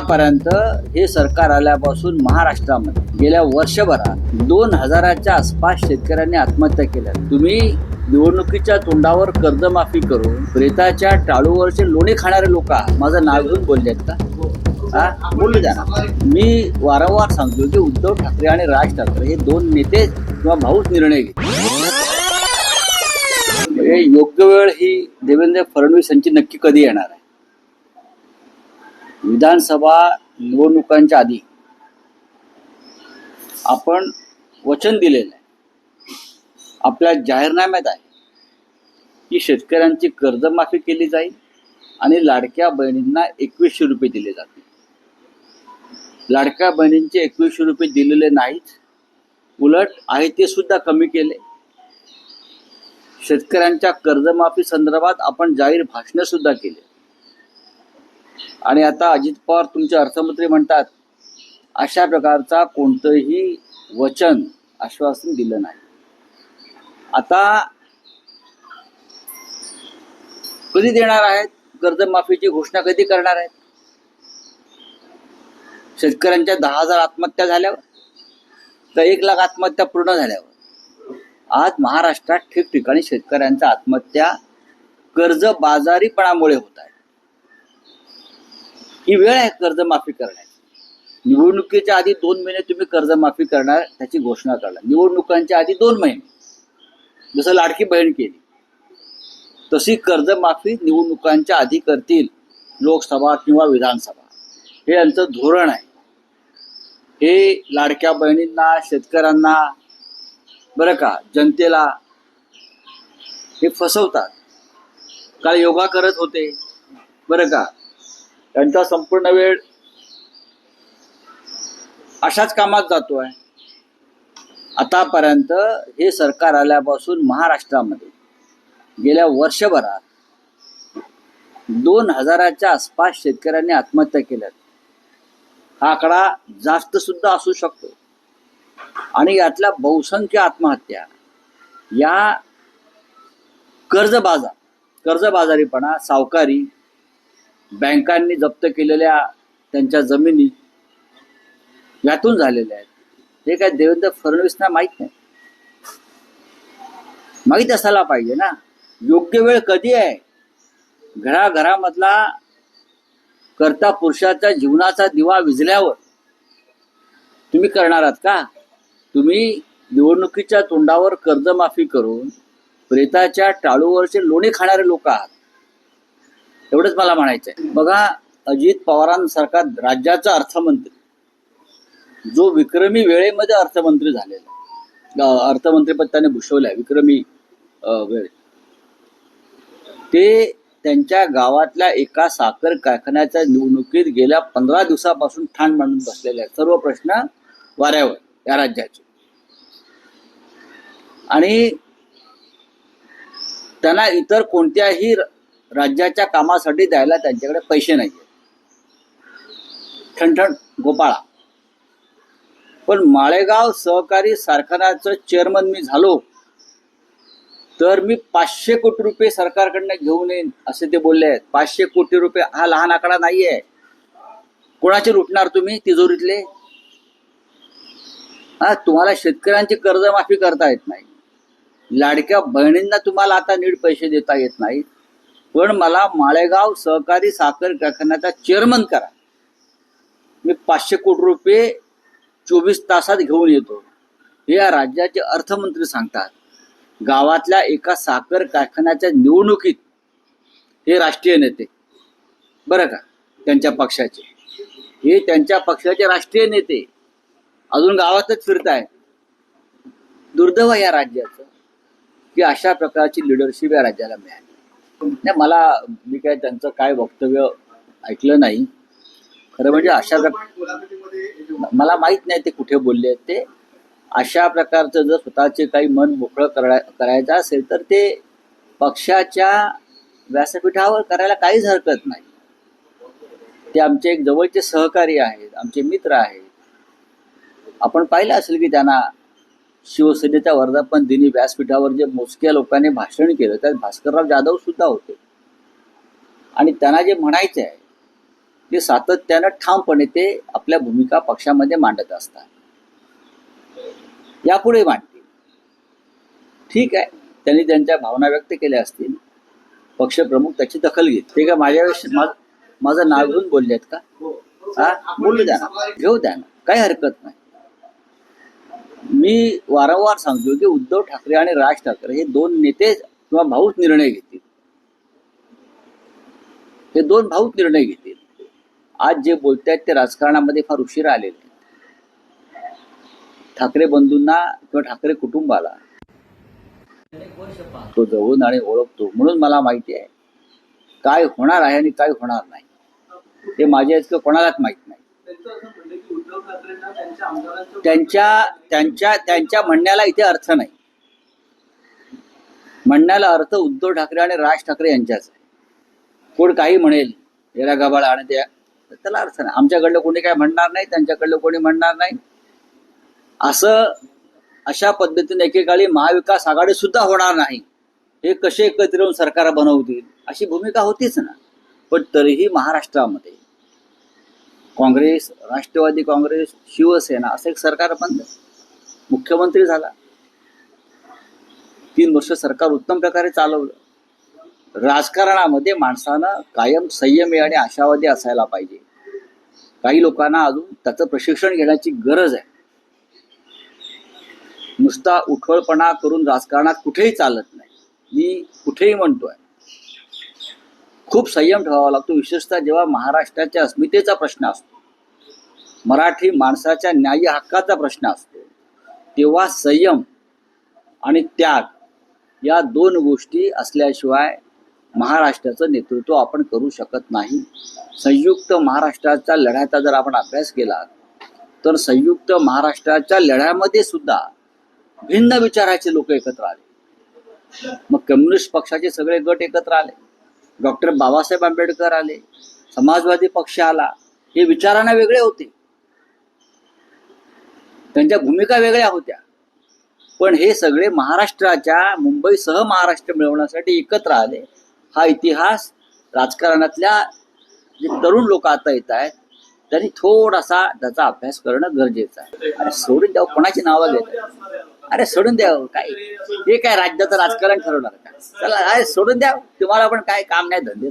आतापर्यंत हे सरकार आल्यापासून महाराष्ट्रामध्ये गेल्या वर्षभरात दोन हजाराच्या आसपास शेतकऱ्यांनी आत्महत्या केल्या. तुम्ही निवडणुकीच्या तोंडावर कर्जमाफी करून प्रेताच्या टाळूवरचे लोणी खाणारे लोक आहात. माझं नाव घेऊन बोललेत का? हा? बोलू द्या ना. मी वारंवार सांगतो की उद्धव ठाकरे आणि राज ठाकरे हे दोन नेते किंवा भाऊच निर्णय घेत म्हणजे योग्य वेळ ही देवेंद्र फडणवीस यांची नक्की कधी येणार आहे? विधानसभा निवडणुकांच्या आधी आपण वचन दिलेलं आहे. आपल्या जाहीरनाम्यात आहे की शेतकऱ्यांची कर्जमाफी केली जाईल आणि लाडक्या बहिणींना एकवीसशे रुपये दिले जातील. लाडक्या बहिणींचे एकवीसशे रुपये दिलेले नाहीत. उलट आहे ते सुद्धा कमी केले. शेतकऱ्यांच्या कर्जमाफी संदर्भात आपण जाहीर भाषणं सुद्धा केली. आणि आता अजित पवार तुमचे अर्थमंत्री म्हणतात अशा प्रकारचा कोणतंही वचन आश्वासन दिलं नाही. आता कधी देणार आहेत? कर्जमाफीची घोषणा कधी करणार आहेत? शेतकऱ्यांच्या दहा हजार आत्महत्या झाल्यावर तर एक लाख आत्महत्या पूर्ण झाल्यावर आज महाराष्ट्रात ठिकठिकाणी शेतकऱ्यांच्या आत्महत्या कर्ज बाजारीपणामुळे होत आहे ही वेळ आहे कर्जमाफी करण्याची. निवडणुकीच्या आधी दोन महिने तुम्ही कर्जमाफी करणार त्याची घोषणा करणार. निवडणुकांच्या आधी दोन महिने. जसं लाडकी बहीण केली. तशी कर्जमाफी निवडणुकांच्या आधी करतील लोकसभा किंवा विधानसभा. हे यांचं धोरण आहे. हे लाडक्या बहिणींना शेतकऱ्यांना बरं का जनतेला हे फसवतात. काल योगा करत होते. बरं का त्यांचा संपूर्ण वेळ अशाच कामात जातोय. आतापर्यंत हे सरकार आल्यापासून महाराष्ट्रामध्ये गेल्या वर्षभरात दोन हजाराच्या आसपास शेतकऱ्यांनी आत्महत्या केल्या हा आकडा जास्त सुद्धा असू शकतो. आणि यातल्या बहुसंख्य आत्महत्या या कर्जबाजार कर्जबाजारीपणा सावकारी बँकांनी जप्त केलेल्या त्यांच्या जमिनी यातून झालेल्या आहेत. हे काय देवेंद्र फडणवीसना माहीत नाही? माहीत असायला पाहिजे ना. योग्य वेळ कधी आहे? घराघरामधला करता पुरुषाच्या जीवनाचा दिवा विझल्यावर तुम्ही करणार आहात का? तुम्ही निवडणुकीच्या तोंडावर कर्जमाफी करून प्रेताच्या टाळूवरचे लोणी खाणारे लोक आहात. एवढंच मला म्हणायचं आहे बघा अजित पवारांसारखा राज्याचा अर्थमंत्री. जो विक्रमी वेळेमध्ये अर्थमंत्री झालेला आहे. अर्थमंत्रीपद त्याने भूषवलंय विक्रमी वेळ. ते त्यांच्या गावातल्या एका साखर कारखान्याच्या निवडणुकीत गेल्या पंधरा दिवसापासून ठाण मांडून बसलेले आहेत. सर्व प्रश्न वाऱ्यावर या राज्याचे. आणि त्यांना इतर कोणत्याही राज्याच्या कामासाठी द्यायला त्यांच्याकडे पैसे नाही ठणठण गोपाळा. पण माळेगाव सहकारी कारखान्याचं चेअरमन मी झालो तर मी पाचशे कोटी रुपये सरकारकडनं घेऊन येईन असे ते बोलले आहेत. पाचशे कोटी रुपये हा लहान आकडा नाहीये. कोणाचे लुटणार तुम्ही तिजोरीतले? हा तुम्हाला शेतकऱ्यांची कर्जमाफी करता येत नाही. लाडक्या बहिणींना तुम्हाला आता नीट पैसे देता येत नाहीत. पण मला माळेगाव सहकारी साखर कारखान्याचा चेअरमन करा. मी पाचशे कोटी रुपये चोवीस तासात घेऊन येतो. हे या राज्याचे अर्थमंत्री सांगतात. गावातल्या एका साखर कारखान्याच्या निवडणुकीत हे राष्ट्रीय नेते. बरं का? त्यांच्या पक्षाचे. हे त्यांच्या पक्षाचे राष्ट्रीय नेते. अजून गावातच फिरताय दुर्दैव या राज्याचं की अशा प्रकारची लिडरशिप या राज्याला मिळाली. नाही मला मी काय त्यांचं काय वक्तव्य ऐकलं नाही. खरं म्हणजे अशा प्रकार मला माहीत नाही ते कुठे बोलले आहेत ते. अशा प्रकारचं जर स्वतःचे काही मन मोकळं करा करायचं असेल तर ते पक्षाच्या व्यासपीठावर करायला काहीच हरकत नाही. ते आमचे एक जवळचे सहकारी आहेत आमचे मित्र आहेत. आपण पाहिलं असेल की त्यांना शिवसेनेच्या वर्धापन दिनी व्यासपीठावर जे मोजक्या लोकांनी भाषण केलं त्यात भास्करराव जाधव सुद्धा होते. आणि त्यांना जे म्हणायचे आहे ते सातत्यानं ठामपणे ते आपल्या भूमिका पक्षामध्ये मांडत असतात. यापुढे मांडतील. ठीक आहे त्यांनी त्यांच्या भावना व्यक्त केल्या असतील. पक्षप्रमुख त्याची दखल घेत ते का माझ्याविषयी मा- माझं नाव घेऊन बोलले आहेत का हा? बोलू द्या ना. घेऊ द्या ना. काही हरकत नाही. मी वारंवार सांगतो की उद्धव ठाकरे आणि राज ठाकरे हे दोन नेते किंवा भाऊच निर्णय घेतील. हे दोन भाऊच निर्णय घेतील. आज जे बोलतायत ते राजकारणामध्ये फार उशिरा आलेले आहेत. ठाकरे बंधूंना किंवा ठाकरे कुटुंबाला तो जवळून आणि ओळखतो म्हणून मला माहिती आहे. काय होणार आहे आणि काय होणार नाही. ते माझ्या इतकं कोणालाच माहीत नाही. त्यांच्या त्यांच्या त्यांच्या म्हणण्याला इथे अर्थ नाही. म्हणण्याला अर्थ उद्धव ठाकरे आणि राज ठाकरे यांच्याच कोण काही म्हणेल येडा गबाळा आणि त्या त्याला अर्थ नाही. आमच्याकडलं कोणी काय म्हणणार नाही त्यांच्याकडलं कोणी म्हणणार नाही. असं अशा पद्धतीने एकेकाळी महाविकास आघाडी सुद्धा होणार नाही. हे कसे एकत्र येऊन सरकार बनवतील अशी भूमिका होतीच ना. पण तरीही महाराष्ट्रामध्ये काँग्रेस राष्ट्रवादी काँग्रेस शिवसेना असं एक सरकार बनलं मुख्यमंत्री झाला. तीन वर्ष सरकार उत्तम प्रकारे चालवलं. राजकारणामध्ये माणसानं कायम संयमी आणि आशावादी असायला पाहिजे. काही लोकांना अजून त्याचं प्रशिक्षण घेण्याची गरज आहे. नुसता उठळपणा करून राजकारणात कुठेही चालत नाही. मी कुठेही म्हणतोय खूप संयम ठेवावा लागतो. विशेषतः जेव्हा महाराष्ट्राच्या अस्मितेचा प्रश्न असतो मराठी माणसाच्या न्याय्य हक्काचा प्रश्न असतो. तेव्हा संयम आणि त्याग या दोन गोष्टी असल्याशिवाय महाराष्ट्राचं नेतृत्व आपण करू शकत नाही. संयुक्त महाराष्ट्राच्या लढ्याचा जर आपण अभ्यास केला तर संयुक्त महाराष्ट्राच्या लढ्यामध्ये सुद्धा भिन्न विचाराचे लोक एकत्र आले. मग कम्युनिस्ट पक्षाचे सगळे गट एकत्र आले. डॉक्टर बाबासाहेब आंबेडकर आले. समाजवादी पक्ष आला. हे विचारांना वेगळे होते. त्यांच्या भूमिका वेगळ्या होत्या. पण हे सगळे महाराष्ट्राच्या मुंबईसह महाराष्ट्र मिळवण्यासाठी एकत्र आले. हा इतिहास राजकारणातल्या जे तरुण लोक आता येत आहेत त्यांनी थोडासा त्याचा अभ्यास करणं गरजेचं आहे. अरे सोडून द्यावं कोणाची नावं घेत अरे सोडून द्यावं काय? हे काय राज्याचं राजकारण ठरवणार का? चला अरे सोडून द्या तुम्हाला पण काय काम नाही धंदे.